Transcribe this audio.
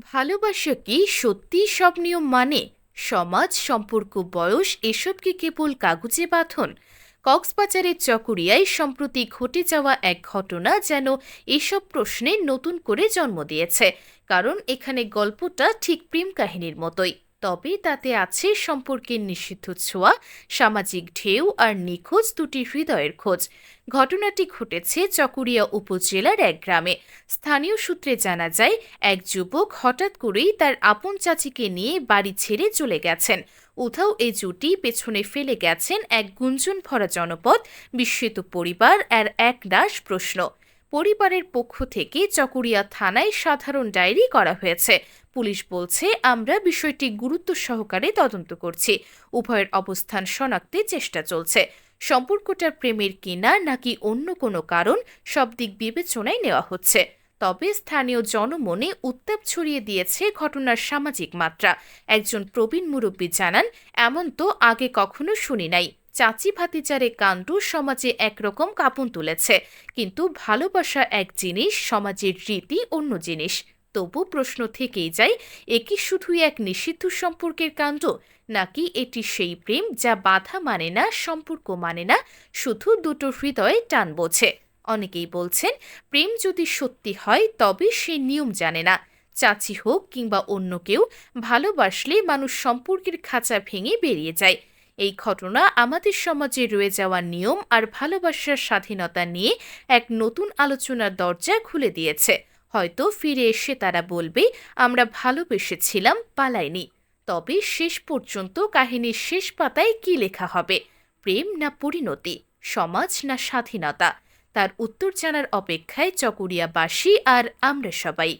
ভালোবাসা কি সত্যি সব নিয়ম মানে? সমাজ, সম্পর্ক, বয়স, এসব কি কেবল কাগজে বাঁধন? কক্সবাজারের চকুরিয়ায় সম্প্রতি ঘটে যাওয়া এক ঘটনা যেন এসব প্রশ্নে নতুন করে জন্ম দিয়েছে, কারণ এখানে গল্পটা ঠিক প্রেম কাহিনীর মতোই। তবে তাতে আছে সম্পর্কের নিষিদ্ধ ছোঁয়া, সামাজিক ঢেউ আর নিখোঁজ দুটি হৃদয়ের খোঁজ। ঘটনাটি ঘটেছে চকুরিয়া উপজেলার এক গ্রামে। স্থানীয় সূত্রে জানা যায়, এক যুবক হঠাৎ করেই তার আপন চাচিকে নিয়ে বাড়ি ছেড়ে চলে গেছেন। উধাও এই জুটি পেছনে ফেলে গেছেন এক গুঞ্জন ভরা জনপদ, বিস্মিত পরিবার আর এক দাস প্রশ্ন। পরিবারের পক্ষ থেকে চকুরিয়া থানায় সাধারণ ডায়েরি করা হয়েছে। পুলিশ বলছে, আমরা বিষয়টি গুরুত্ব সহকারে তদন্ত করছি। উভয়ের অবস্থান শনাক্তে চেষ্টা চলছে। সম্পর্কটার প্রেমের কিনা নাকি অন্য কোনো কারণ, সব দিক বিবেচনায় নেওয়া হচ্ছে। তবে স্থানীয় জনমনে উত্তাপ ছড়িয়ে দিয়েছে ঘটনার সামাজিক মাত্রা। একজন প্রবীণ মুরব্বী জানান, এমন তো আগে কখনো শুনি নাই। চাচি ভাতিচারে কাণ্ড সমাজে একরকম কাঁপন তুলেছে। কিন্তু ভালোবাসা এক জিনিস, সমাজের রীতি অন্য জিনিস। তবু প্রশ্ন থেকেই যায়, এ কি শুধুই এক নিষিদ্ধ সম্পর্কের কাণ্ড? নাকি এটি সেই প্রেম যা বাধা মানে না, সম্পর্ক মানে না, শুধু দুটো হৃদয়ে টান বোঝে? অনেকেই বলছেন, প্রেম যদি সত্যি হয়, তবে সে নিয়ম জানে না। চাচি হোক কিংবা অন্য কেউ, ভালোবাসলে মানুষ সম্পর্কের খাঁচা ভেঙে বেরিয়ে যায়। এই ঘটনা আমাদের সমাজে রয়ে যাওয়া নিয়ম আর ভালোবাসার স্বাধীনতা নিয়ে এক নতুন আলোচনার দরজা খুলে দিয়েছে। হয়তো ফিরে এসে তারা বলবে, আমরা ভালোবেসেছিলাম, পালাইনি। তবে শেষ পর্যন্ত কাহিনীর শেষ পাতায় কি লেখা হবে? প্রেম না পরিণতি, সমাজ না স্বাধীনতা? তার উত্তর জানার অপেক্ষায় চকরিয়াবাসী আর আমরা সবাই।